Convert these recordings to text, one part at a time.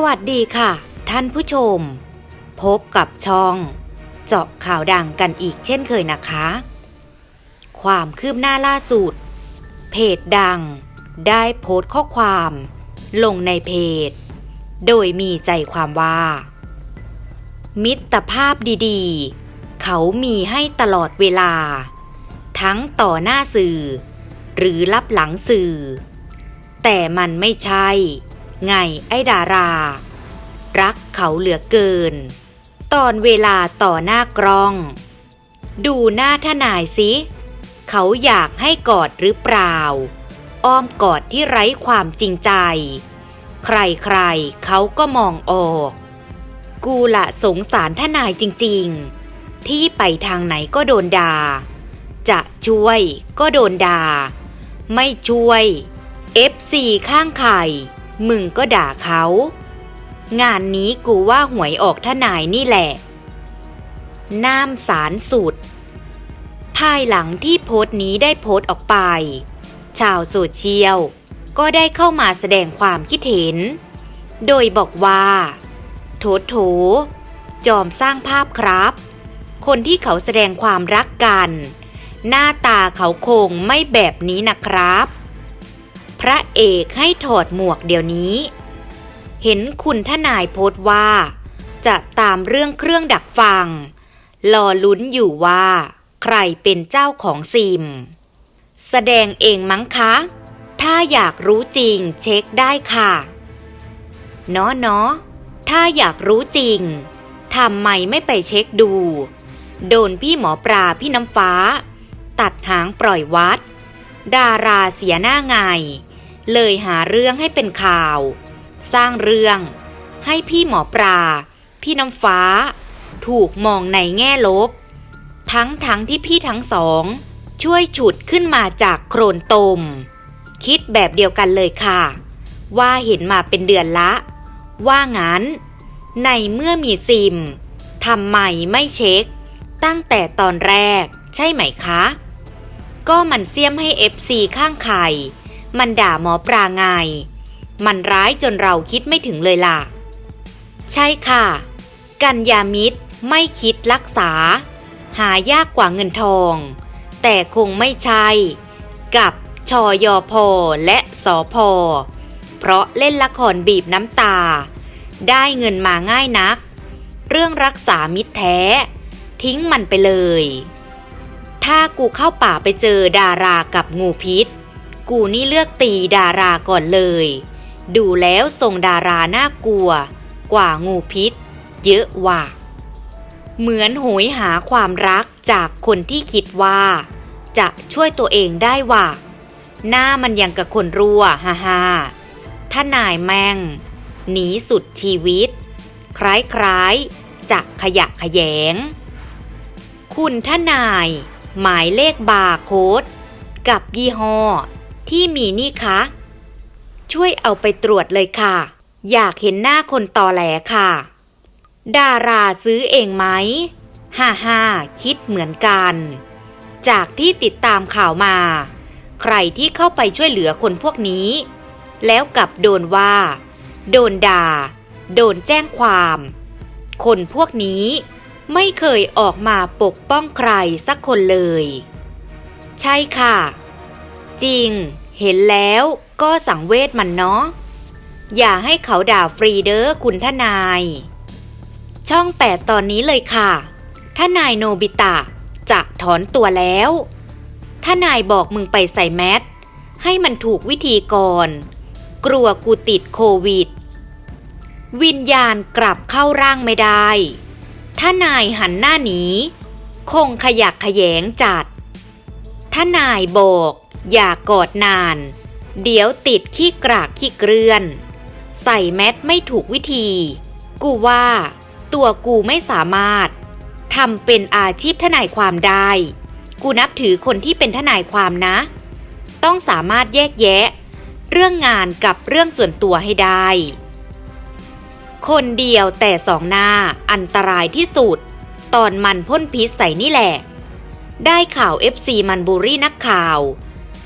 สวัสดีค่ะ ท่านผู้ชม พบกับช่อง เจาะข่าวดังกันอีกเช่นเคยนะคะ ความคืบหน้าล่าสุด เพจดัง ได้โพสต์ข้อความ ลงในเพจ โดยมีใจความว่า มิตรภาพดีๆ เขามีให้ตลอดเวลา ทั้งต่อหน้าสื่อ หรือรับหลังสื่อ แต่มันไม่ใช่ ไงไอ้ดารา รักเขาเหลือเกิน ตอนเวลาต่อหน้ากล้อง ดูหน้าทนายสิเขาอยากให้กอดหรือเปล่า อ้อมกอดที่ไร้ความจริงใจ ใครๆเขาก็มองออก กูละสงสารทนายจริง ๆ ที่ไปทางไหนก็โดนด่า จะช่วยก็โดนด่า ไม่ช่วย FC ข้างไข่ มึงก็ด่าเขา งานนี้กูว่าหวยออกทนายนี่แหละน้ำสารสุด ภายหลังที่โพสต์นี้ได้โพสต์ออกไป ชาวโซเชียลก็ได้เข้ามาแสดงความคิดเห็น โดยบอกว่า โถโถ จอมสร้างภาพครับ คนที่เขาแสดงความรักกัน หน้าตาเขาคงไม่แบบนี้นะครับ ระเอกให้ถอดหมวกเดี๋ยวนี้ เห็นคุณทนายโพสต์ว่า จะตามเรื่องเครื่องดักฟัง รอลุ้นอยู่ว่า ใครเป็นเจ้าของซิม แสดงเองมั้งคะ ถ้าอยากรู้จริงเช็คได้ค่ะเนาะเนาะถ้าอยากรู้จริงทำไมไม่ไปเช็คดู โดนพี่หมอปลาพี่น้ำฟ้า ตัดหางปล่อยวัด ดาราเสียหน้าไง เลยหาเรื่องให้เป็นข่าว สร้างเรื่อง ให้พี่หมอปลา พี่น้ำฟ้า ถูกมองในแง่ลบ ทั้งทั้งที่พี่ทั้งสอง ช่วยฉุดขึ้นมาจากโครนตม คิดแบบเดียวกันเลยค่ะ ว่าเห็นมาเป็นเดือนละ ว่างั้น ในเมื่อมีซิมทำไมไม่เช็ค ตั้งแต่ตอนแรกใช่ไหมคะ ก็มันเสียมให้ FC ข้างไข่ มันด่าหมอปลาไง มันร้ายจนเราคิดไม่ถึงเลยล่ะ ใช่ค่ะ กัญญามิตรไม่คิดรักษา หายากกว่าเงินทอง แต่คงไม่ใช่ กับชอยอพอและสอพอเพราะเล่นละครบีบน้ำตา ได้เงินมาง่ายนัก เรื่องรักษามิตรแท้ ทิ้งมันไปเลย ถ้ากูเข้าป่าไปเจอดารากับงูพิษ กูนี่เลือกตีดาราก่อนเลย ดูแล้วทรงดาราน่ากลัว กว่างูพิษ เยอะว่ะ เหมือนโหยหาความรักจากคนที่คิดว่า จะช่วยตัวเองได้ว่ะ หน้ามันยังกับคนรั่วฮ่าฮ่าถ้านายแม่ง หนีสุดชีวิต คล้ายๆจะขยะขยง คุณท่านาย หมายเลขบาร์โค้ดกับยี่ห้อ ที่มีนี่คะ ช่วยเอาไปตรวจเลยค่ะ อยากเห็นหน้าคนตอแหลค่ะ ดาราซื้อเองไหมฮ่าฮ่าคิดเหมือนกัน จากที่ติดตามข่าวมา ใครที่เข้าไปช่วยเหลือคนพวกนี้ แล้วกลับโดนว่า โดนด่า โดนแจ้งความ คนพวกนี้ไม่เคยออกมาปกป้องใครสักคนเลย ใช่ค่ะ จริง เห็นแล้วก็สังเวชมันเนาะ อย่าให้เขาด่าฟรีเด้อคุณทนาย ช่องแปดตอนนี้เลยค่ะทนายโนบิตะจะถอนตัวแล้วทนายบอกมึงไปใส่แมสให้มันถูกวิธีก่อน กลัวกูติดโควิด วิญญาณกลับเข้าร่างไม่ได้ถ้านายหันหน้าหนี คงขยักขยงจัดถ้านายบอก อย่ากอดนาน เดี๋ยวติดขี้กรากขี้เกลื่อน ใส่แมสไม่ถูกวิธี กูว่า ตัวกูไม่สามารถทำเป็นอาชีพทนายความได้ กูนับถือคนที่เป็นทนายความนะ ต้องสามารถแยกแยะ เรื่องงานกับเรื่องส่วนตัวให้ได้ คนเดียวแต่สองหน้าอันตรายที่สุด ตอนมันพ่นพิษใส่นี่แหละ ได้ข่าว FC มันบูรี่นักข่าว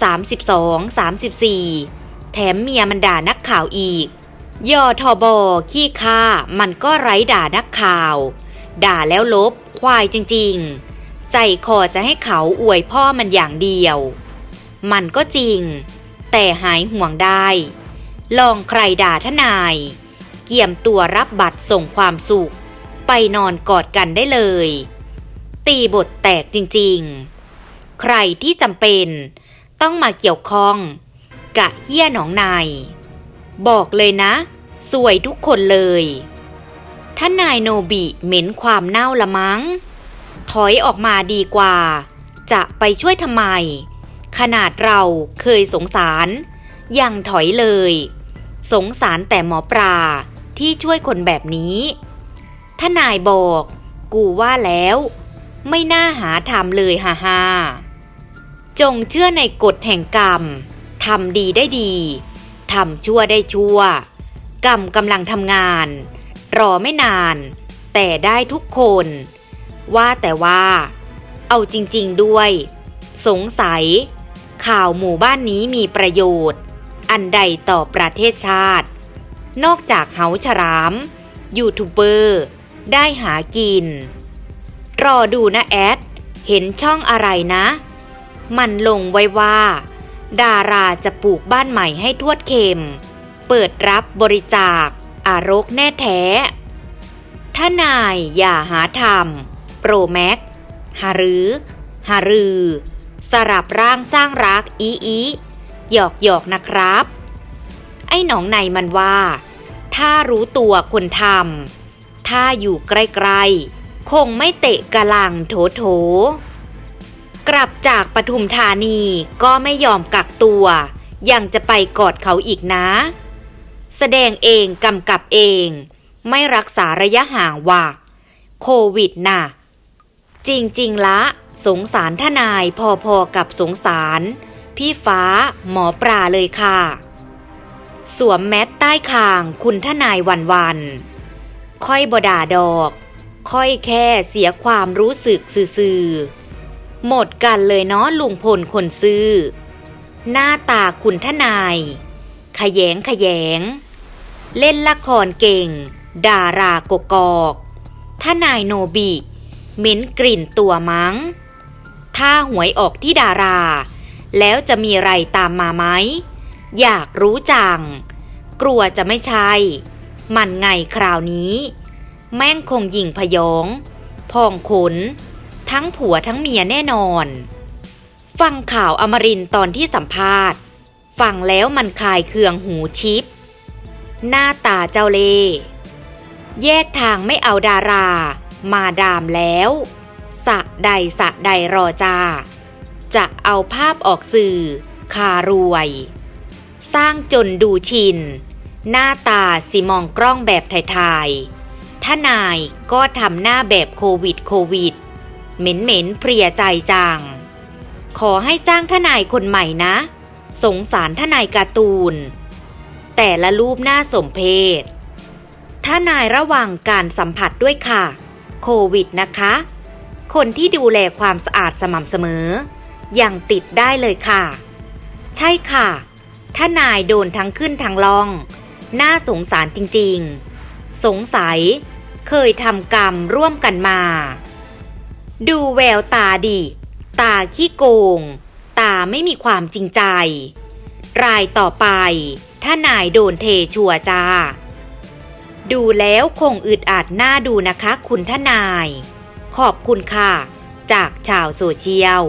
32 34 แถมเมียมันด่านักข่าวอีก ยอทอบอขี้ค่ามันก็ไร้ด่านักข่าว ด่าแล้วลบ ควายจริง ๆ ใจคอจะให้เขาอวยพ่อมันอย่างเดียว มันก็จริง แต่หายห่วงได้ ลองใครด่าทนาย เกี่ยมตัวรับบัตรส่งความสุข ไปนอนกอดกันได้เลย ตีบทแตกจริง ๆ ใครที่จำเป็น ต้องมาเกี่ยวข้อง กะเฮี้ยหนองนาย บอกเลยนะ สวยทุกคนเลยท่านนายโนบิเหม็นความเน่าละมั้ง ถอยออกมาดีกว่า จะไปช่วยทำไม ขนาดเราเคยสงสาร ยังถอยเลย สงสารแต่หมอปลาที่ช่วยคนแบบนี้ท่านนายบอก กูว่าแล้ว ไม่น่าหาทำเลยฮ่าฮ่า จงเชื่อในกฎแห่งกรรม ทำดีได้ดี ทำชั่วได้ชั่ว กรรมกำลังทำงาน รอไม่นาน แต่ได้ทุกคน ว่าแต่ว่า เอาจริงๆด้วย สงสัย ข่าวหมู่บ้านนี้มีประโยชน์ อันใดต่อประเทศชาติ นอกจากเหาฉราม ยูทูบเบอร์ ได้หากิน รอดูนะแอด เห็นช่องอะไรนะ มันลงไว้ว่า ดาราจะปลูกบ้านใหม่ให้ทวดเข็ม เปิดรับบริจาค อารกแน่แท้ถ้านายอย่าหาทำโปรแม็กหารือหารือ สลับร่างสร้างรักอีอีหยอกหยอกนะครับ ไอ้หนองในมันว่า ถ้ารู้ตัวคนทำถ้าอยู่ใกล้ๆคงไม่เตะกะลังโถโถ กลับจากปทุมธานีก็ไม่ยอมกักตัว ยังจะไปกอดเขาอีกนะ แสดงเองกำกับเอง ไม่รักษาระยะห่างว่ะ โควิดน่ะ จริง ๆ ละ สงสารทนายพอๆกับสงสาร พี่ฟ้าหมอปลาเลยค่ะ สวมแมสใต้คางคุณทนายวันวันๆค่อยบดาดอก ค่อยแค่เสียความรู้สึกซื่อๆ หมดกันเลยเนาะลุงพลคนซื้อ หน้าตาคุณทนาย ขยงขยง เล่นละครเก่ง ดารากกอกทนายโนบิ เหม็นกลิ่นตัวมัง้ง ถ้าหวยออกที่ดารา แล้วจะมีไรตามมาไหม อยากรู้จัง กลัวจะไม่ใช่ มันไงคราวนี้ แม่งคงยิงพยอง พองขน ทั้งผัวทั้งเมียแน่นอน ฟังข่าวอมรินตอนที่สัมภาษณ์ ฟังแล้วมันคายเคืองหูชิป หน้าตาเจ้าเล่แยกทางไม่เอาดารา มาดามแล้ว สะใดสะใดรอจ้าจะเอาภาพออกสื่อ คารวย สร้างจนดูชิน หน้าตาสิมองกล้องแบบไทยๆถ้านายก็ทำหน้าแบบโควิดโควิด เหม็นเหม็นเพลียใจจัง ขอให้จ้างทนายคนใหม่นะ สงสารทนายการ์ตูน แต่ละรูปหน้าสมเพศทนายระวังการสัมผัสด้วยค่ะ โควิดนะคะ คนที่ดูแลความสะอาดสม่ำเสมอ ยังติดได้เลยค่ะ ใช่ค่ะทนายโดนทั้งขึ้นทั้งลอง น่าสงสารจริงๆ สงสัยเคยทำกรรมร่วมกันมา ดูแววตาดิตาขี้โกง ตาไม่มีความจริงใจ รายต่อไป ถ้านายโดนเทชัวจ้า ดูแล้วคงอึดอัดหน้าดูนะคะคุณทนาย ขอบคุณค่ะ จากชาวโซเชียล